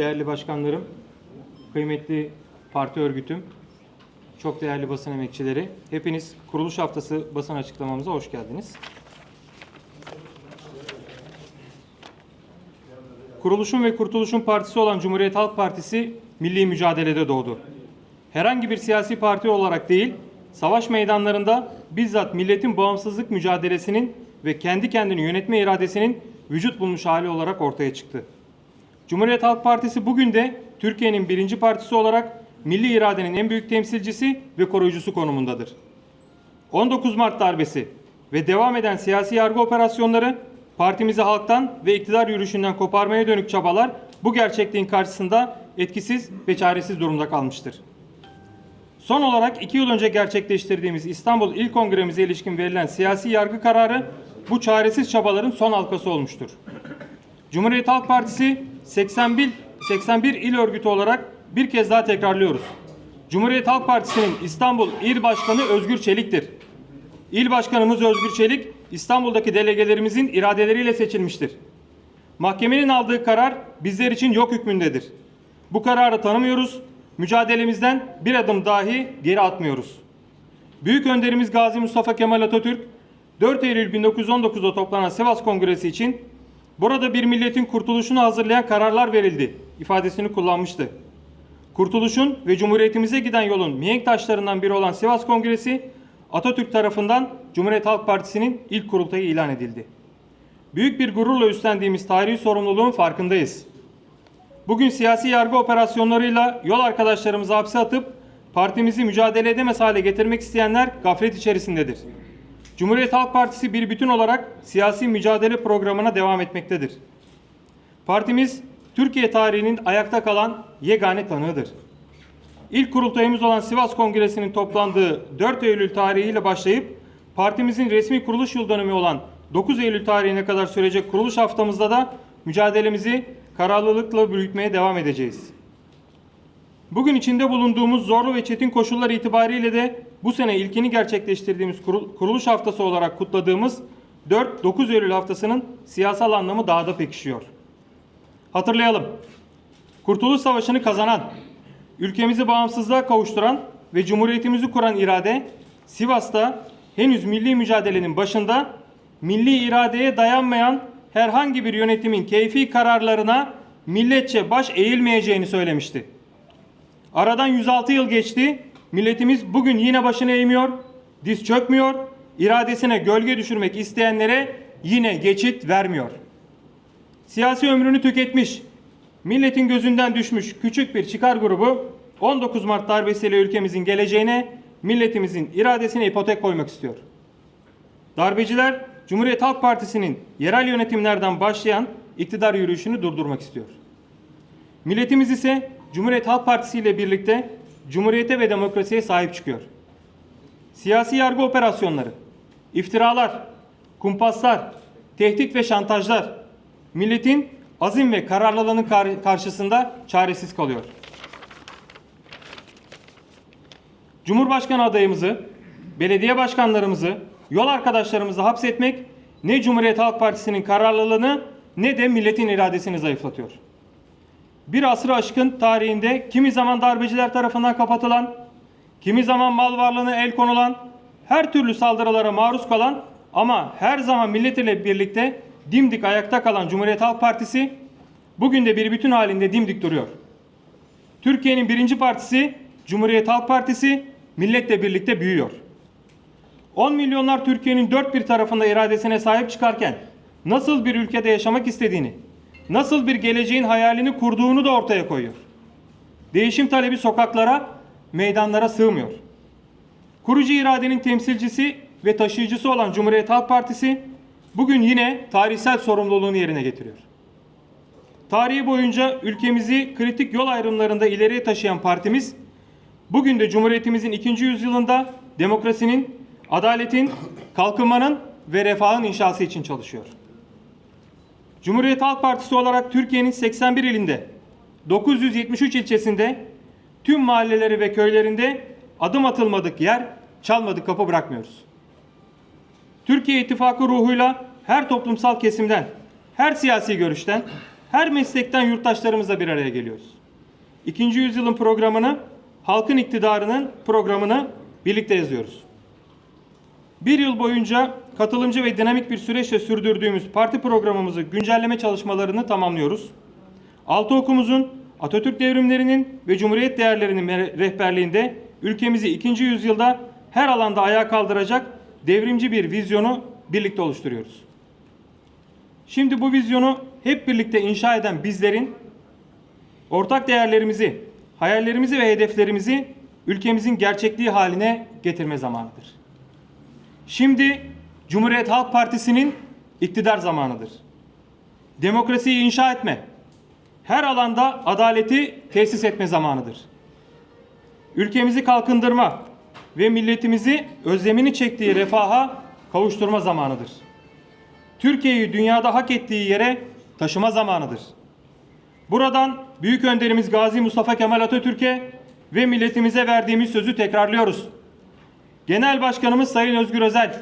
değerli başkanlarım, kıymetli parti örgütüm, çok değerli basın emekçileri, hepiniz kuruluş haftası basın açıklamamıza hoş geldiniz. Kuruluşun ve Kurtuluşun partisi olan Cumhuriyet Halk Partisi milli mücadelede doğdu. Herhangi bir siyasi parti olarak değil, savaş meydanlarında bizzat milletin bağımsızlık mücadelesinin ve kendi kendini yönetme iradesinin vücut bulmuş hali olarak ortaya çıktı. Cumhuriyet Halk Partisi bugün de Türkiye'nin birinci partisi olarak milli iradenin en büyük temsilcisi ve koruyucusu konumundadır. 19 Mart darbesi ve devam eden siyasi yargı operasyonları partimizi halktan ve iktidar yürüyüşünden koparmaya dönük çabalar bu gerçekliğin karşısında etkisiz ve çaresiz durumda kalmıştır. Son olarak iki yıl önce gerçekleştirdiğimiz İstanbul İl Kongremize ilişkin verilen siyasi yargı kararı bu çaresiz çabaların son halkası olmuştur. Cumhuriyet Halk Partisi 81, 81 il örgütü olarak bir kez daha tekrarlıyoruz. Cumhuriyet Halk Partisi'nin İstanbul İl Başkanı Özgür Çelik'tir. İl Başkanımız Özgür Çelik, İstanbul'daki delegelerimizin iradeleriyle seçilmiştir. Mahkemenin aldığı karar bizler için yok hükmündedir. Bu kararı tanımıyoruz, mücadelemizden bir adım dahi geri atmıyoruz. Büyük önderimiz Gazi Mustafa Kemal Atatürk, 4 Eylül 1919'da toplanan Sivas Kongresi için burada bir milletin kurtuluşunu hazırlayan kararlar verildi ifadesini kullanmıştı. Kurtuluşun ve Cumhuriyetimize giden yolun mihenk taşlarından biri olan Sivas Kongresi Atatürk tarafından Cumhuriyet Halk Partisi'nin ilk kurultayı ilan edildi. Büyük bir gururla üstlendiğimiz tarihi sorumluluğun farkındayız. Bugün siyasi yargı operasyonlarıyla yol arkadaşlarımızı hapse atıp partimizi mücadele edemez hale getirmek isteyenler gaflet içerisindedir. Cumhuriyet Halk Partisi bir bütün olarak siyasi mücadele programına devam etmektedir. Partimiz Türkiye tarihinin ayakta kalan yegane tanığıdır. İlk kurultayımız olan Sivas Kongresi'nin toplandığı 4 Eylül tarihiyle başlayıp partimizin resmi kuruluş yıl dönümü olan 9 Eylül tarihine kadar sürecek kuruluş haftamızda da mücadelemizi kararlılıkla büyütmeye devam edeceğiz. Bugün içinde bulunduğumuz zorlu ve çetin koşullar itibariyle de bu sene ilkini gerçekleştirdiğimiz kurul- kuruluş haftası olarak kutladığımız 4-9 Eylül haftasının siyasal anlamı daha da pekişiyor. Hatırlayalım. Kurtuluş Savaşı'nı kazanan, ülkemizi bağımsızlığa kavuşturan ve cumhuriyetimizi kuran irade Sivas'ta henüz milli mücadelenin başında milli iradeye dayanmayan herhangi bir yönetimin keyfi kararlarına milletçe baş eğilmeyeceğini söylemişti. Aradan 106 yıl geçti. Milletimiz bugün yine başını eğmiyor, diz çökmüyor, iradesine gölge düşürmek isteyenlere yine geçit vermiyor. Siyasi ömrünü tüketmiş, milletin gözünden düşmüş küçük bir çıkar grubu 19 Mart darbesiyle ülkemizin geleceğine, milletimizin iradesine ipotek koymak istiyor. Darbeciler Cumhuriyet Halk Partisi'nin yerel yönetimlerden başlayan iktidar yürüyüşünü durdurmak istiyor. Milletimiz ise Cumhuriyet Halk Partisi ile birlikte Cumhuriyete ve demokrasiye sahip çıkıyor. Siyasi yargı operasyonları, iftiralar, kumpaslar, tehdit ve şantajlar milletin azim ve kararlılığının kar- karşısında çaresiz kalıyor. Cumhurbaşkanı adayımızı, belediye başkanlarımızı, yol arkadaşlarımızı hapsetmek ne Cumhuriyet Halk Partisi'nin kararlılığını ne de milletin iradesini zayıflatıyor. Bir asrı aşkın tarihinde kimi zaman darbeciler tarafından kapatılan, kimi zaman mal varlığına el konulan, her türlü saldırılara maruz kalan ama her zaman milletiyle birlikte dimdik ayakta kalan Cumhuriyet Halk Partisi bugün de bir bütün halinde dimdik duruyor. Türkiye'nin birinci partisi Cumhuriyet Halk Partisi milletle birlikte büyüyor. 10 milyonlar Türkiye'nin dört bir tarafında iradesine sahip çıkarken nasıl bir ülkede yaşamak istediğini, nasıl bir geleceğin hayalini kurduğunu da ortaya koyuyor. Değişim talebi sokaklara, meydanlara sığmıyor. Kurucu iradenin temsilcisi ve taşıyıcısı olan Cumhuriyet Halk Partisi bugün yine tarihsel sorumluluğunu yerine getiriyor. Tarihi boyunca ülkemizi kritik yol ayrımlarında ileriye taşıyan partimiz bugün de Cumhuriyetimizin ikinci yüzyılında demokrasinin, adaletin, kalkınmanın ve refahın inşası için çalışıyor. Cumhuriyet Halk Partisi olarak Türkiye'nin 81 ilinde, 973 ilçesinde, tüm mahalleleri ve köylerinde adım atılmadık yer, çalmadık kapı bırakmıyoruz. Türkiye İttifakı ruhuyla her toplumsal kesimden, her siyasi görüşten, her meslekten yurttaşlarımızla bir araya geliyoruz. İkinci yüzyılın programını, halkın iktidarının programını birlikte yazıyoruz. Bir yıl boyunca katılımcı ve dinamik bir süreçle sürdürdüğümüz parti programımızı güncelleme çalışmalarını tamamlıyoruz. Altı okumuzun Atatürk devrimlerinin ve Cumhuriyet değerlerinin rehberliğinde ülkemizi ikinci yüzyılda her alanda ayağa kaldıracak devrimci bir vizyonu birlikte oluşturuyoruz. Şimdi bu vizyonu hep birlikte inşa eden bizlerin ortak değerlerimizi, hayallerimizi ve hedeflerimizi ülkemizin gerçekliği haline getirme zamanıdır. Şimdi Cumhuriyet Halk Partisi'nin iktidar zamanıdır. Demokrasiyi inşa etme, her alanda adaleti tesis etme zamanıdır. Ülkemizi kalkındırma ve milletimizi özlemini çektiği refaha kavuşturma zamanıdır. Türkiye'yi dünyada hak ettiği yere taşıma zamanıdır. Buradan büyük önderimiz Gazi Mustafa Kemal Atatürk'e ve milletimize verdiğimiz sözü tekrarlıyoruz. Genel Başkanımız Sayın Özgür Özel,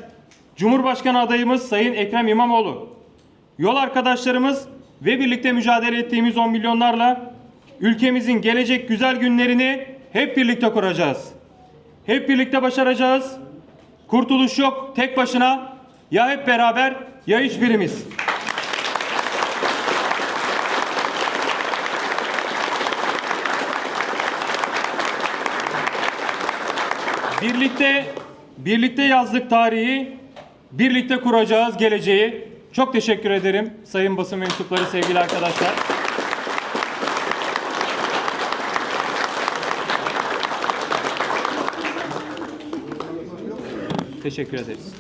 Cumhurbaşkanı adayımız Sayın Ekrem İmamoğlu, yol arkadaşlarımız ve birlikte mücadele ettiğimiz 10 milyonlarla ülkemizin gelecek güzel günlerini hep birlikte kuracağız. Hep birlikte başaracağız. Kurtuluş yok tek başına ya hep beraber ya hiçbirimiz. Birlikte birlikte yazdık tarihi, birlikte kuracağız geleceği. Çok teşekkür ederim sayın basın mensupları, sevgili arkadaşlar. Teşekkür ederiz.